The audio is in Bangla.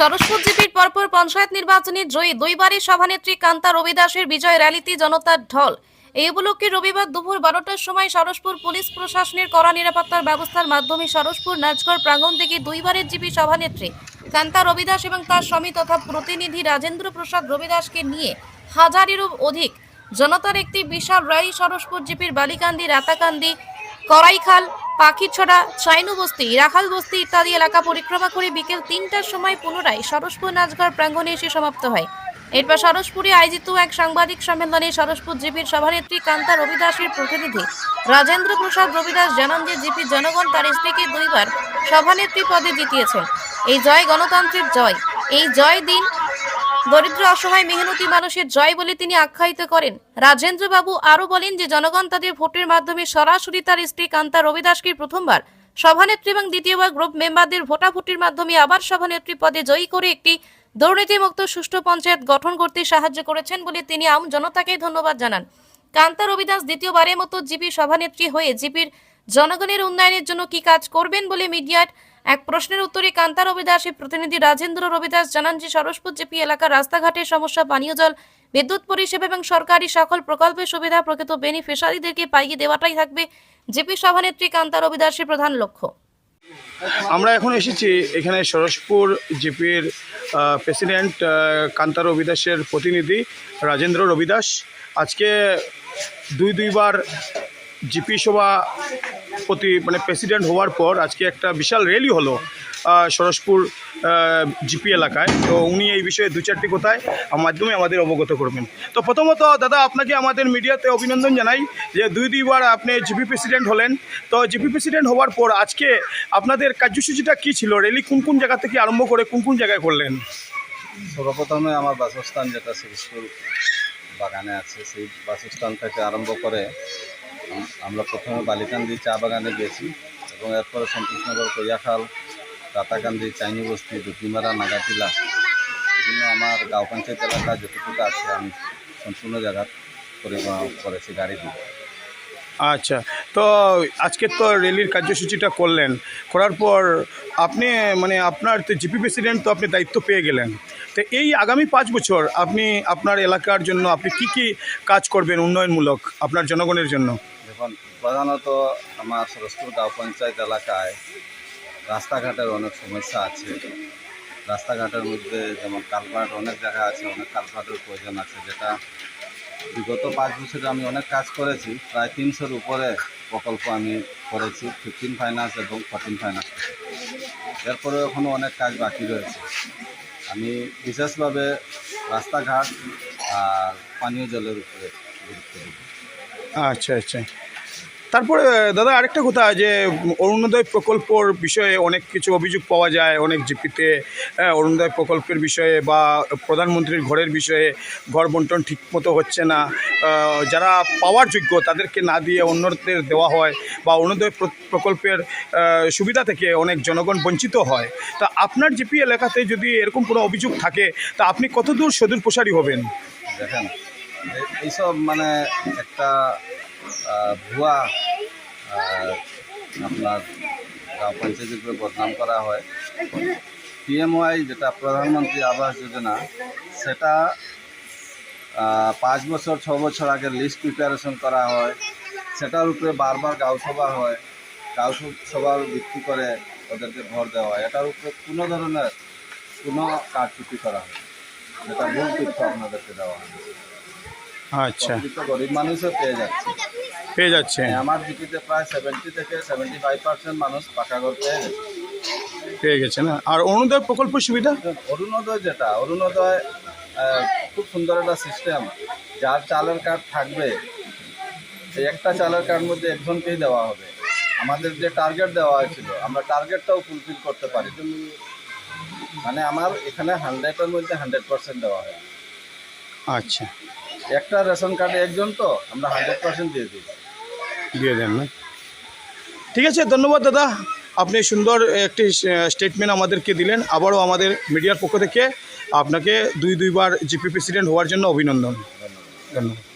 সরস্বত জিপির পরপর পঞ্চায়েত নির্বাচনে জয়ী দুইবারই সভানেত্রী কান্তা রবিদাসের বিজয় র্যালিতে জনতার ঢল। এই উপলক্ষে রবিবার দুপুর বারোটার সময় সরসপুর পুলিশ প্রশাসনের কড়া নিরাপত্তার ব্যবস্থার মাধ্যমে সরসপুর নাচগড় প্রাঙ্গণ থেকে দুইবারের জিপি সভানেত্রী কান্তা রবিদাস এবং তার স্বামী তথা প্রতিনিধি রাজেন্দ্র প্রসাদ রবিদাসকে নিয়ে হাজারেরও অধিক জনতার একটি বিশাল র্যালি সরসপুর জিপির বালিকান্দি, রাতাকান্দি করাইখাল পাখিছড়া চাইনু বস্তি, রাখাল বস্তি ইত্যাদি এলাকা পরিক্রমা করে বিকেল তিনটার সময় পুনরায় সরসপুর নাচঘর প্রাঙ্গণে এসে সমাপ্ত হয়। এরপর সরসপুরে আয়োজিত এক সাংবাদিক সম্মেলনে সরসপুর জিপির সভানেত্রী কান্তা রবিদাসের প্রতিনিধি রাজেন্দ্র প্রসাদ রবিদাস জানান যে জিপির জনগণ তার স্ত্রীকে দুইবার সভানেত্রী পদে জিতিয়েছেন। এই জয় গণতন্ত্রের জয়। এই জয় দিন দরিদ্র, অসহায়, মেহনতি মানুষের জয় বলে তিনি আখ্যায়িত করেন। রাজেন্দ্র বাবু আরও বলেন যে, জনগণ তাদের ভোটের মাধ্যমে সরাসরি তার স্ত্রী কান্তা রবিদাসকে প্রথমবার সভানেত্রী এবং দ্বিতীয়বার গ্রুপ মেম্বারদের ভোটাভুটির মাধ্যমে আবার সভানেত্রী পদে জয়ী করে একটি দুর্নীতিমুক্ত সুষ্ঠু পঞ্চায়েত গঠন করতে সাহায্য করেছেন বলে তিনি আম জনতাকে ধন্যবাদ জানান। কান্তা রবিদাস দ্বিতীয়বারের মতো জিপি সভানেত্রী হয়ে জিপির জনগণের উন্নয়নের জন্য কি কাজ করবেন বলে মিডিয়ার এক প্রশ্নের উত্তরে কান্তা রবিদাসের প্রতিনিধি রাজেন্দ্র রবিদাস জানান যে সরসপুর জিপি এলাকার রাস্তাঘাটের সমস্যা, পানীয় জল, বিদ্যুৎ পরিষেবা এবং সরকারি সকল প্রকল্পের সুবিধা প্রকৃত বেনিফিশারিদেরকে পাইয়ে দেওয়াটাই থাকবে জিপি সভানেত্রী কান্তা রবিদাসের প্রধান লক্ষ্য। আমরা এখন এসেছি এখানে সরসপুর জিপির প্রেসিডেন্ট কান্তা রবিদাসের প্রতিনিধি রাজেন্দ্র রবিদাস। আজকে দুই দুইবার জিপি সভা প্রতি মানে প্রেসিডেন্ট হওয়ার পর আজকে একটা বিশাল র্যালি হলো সরসপুর জিপি এলাকায়। তো উনি এই বিষয়ে দু চারটি কথায় মাধ্যমে আমাদের অবগত করবেন। তো প্রথমত, দাদা, আপনাকে আমাদের মিডিয়াতে অভিনন্দন জানাই যে দুই দুইবার আপনি জিপি প্রেসিডেন্ট হলেন। তো জিপি প্রেসিডেন্ট হওয়ার পর আজকে আপনাদের কার্যসূচিটা কী ছিল? র্যালি কোন কোন জায়গা থেকে আরম্ভ করে কোন কোন জায়গায় করলেন? সর্বপ্রথমে আমার বাসস্থান যেটা শিবস্কুল বাগানে আছে, সেই বাসস্থান থেকে আরম্ভ করে আমরা প্রথমে বালিকান্দি চা বাগানে গেছি এবং এরপরে সন্তোষনগর কৈয়াখাল, রাতাকান্দি, চাইনি বস্তি দুটিমারা নাগাটিলা, বিভিন্ন আমার গাঁও পঞ্চায়েত এলাকা যতটুকু আছে আমি সম্পূর্ণ জায়গা পরিবহন করেছি গাড়ি আচ্ছা তো আজকে তো র্যালির কার্যসূচিটা করলেন, করার পর আপনি মানে আপনার জিপি প্রেসিডেন্ট তো আপনি দায়িত্ব পেয়ে গেলেন তো এই আগামী পাঁচ বছর আপনি আপনার এলাকার জন্য আপনি কি কি কাজ করবেন উন্নয়নমূলক আপনার জনগণের জন্য? দেখুন, প্রধানত আমার সরস্পুর গাঁও পঞ্চায়েত এলাকায় রাস্তাঘাটের অনেক সমস্যা আছে। রাস্তাঘাটের মধ্যে যেমন কালভার্ট, অনেক জায়গা আছে, অনেক কালভার্টের প্রয়োজন আছে, যেটা বিগত পাঁচ বছরে আমি অনেক কাজ করেছি। প্রায় তিনশোর উপরে প্রকল্প আমি করেছি ফিফটিন ফাইন্যান্স এবং ফোরটিন ফাইন্যান্স এরপরে এখনও অনেক কাজ বাকি রয়েছে। আমি বিশেষভাবে রাস্তাঘাট আর পানীয় জলের উপরে গুরুত্ব দেব আচ্ছা আচ্ছা। তারপরে দাদা, আরেকটা কথা যে, অরুণোদয় প্রকল্পর বিষয়ে অনেক কিছু অভিযোগ পাওয়া যায়, অনেক জিপিতে অরুণোদয় প্রকল্পের বিষয়ে বা প্রধানমন্ত্রীর ঘরের বিষয়ে ঘর বন্টন ঠিকমতো হচ্ছে না। যারা পাওয়ার যোগ্য, তাদেরকে না দিয়ে অন্যদের দেওয়া হয় বা অরুণোদয় প্রকল্পের সুবিধা থেকে অনেক জনগণ বঞ্চিত হয়। তা আপনার জিপি এলাকাতে যদি এরকম কোনো অভিযোগ থাকে, তা আপনি কতদূর সদূর প্রসারী হবেন? দেখেন এইসব মানে একটা ভুয়া আপনার গ্রাম পঞ্চায়েতের উপরে বদনাম করা হয়। পিএমওয়াই যেটা প্রধানমন্ত্রী আবাস যোজনা সেটা পাঁচ বছর ছ বছর আগে লিস্ট প্রিপারেশন করা হয়। সেটার উপরে বারবার গাঁও সভা হয়। গাঁও সভার ভিত্তি করে ওদেরকে ভর দেওয়া হয়। এটার উপরে কোনো ধরনের কোনো কারচুপি করা হয় যেটা ভুল তথ্য আপনাদেরকে দেওয়া হয়। আচ্ছা। গরিব মানুষও পেয়ে যাচ্ছে। পেয়ে যাচ্ছে। আমার ডিপিতে প্রায় সেভেন্টি থেকে সেভেন্টি ফাইভ পার্সেন্ট মানুষ পাকা ঘর পেয়ে গেছে। পেয়ে গেছে না? আর অরুণোদয় প্রকল্প সুবিধা? অরুণোদয় যেটা অরুণোদয় খুব সুন্দর একটা সিস্টেম যার চালের কার্ড থাকবে সেই একটা চালের কার্ড মধ্যে একজনকেই দেওয়া হবে। আমাদের যে টার্গেট দেওয়া হয়েছিল আমরা টার্গেটটাও ফুলফিল করতে পারি। মানে আমার এখানে হান্ড্রেডের মধ্যে হান্ড্রেড পার্সেন্ট দেওয়া হয় আচ্ছা। একটা রেশন কার্ডে একজন তো আমরা হান্ড্রেড পার্সেন্ট দিয়ে দিই। দিয়ে দেন না। ঠিক আছে ধন্যবাদ দাদা। আপনি সুন্দর একটি স্টেটমেন্ট আমাদেরকে দিলেন। আবারও আমাদের মিডিয়ার পক্ষ থেকে আপনাকে দুই দুইবার জিপি প্রেসিডেন্ট হওয়ার জন্য অভিনন্দন। ধন্যবাদ।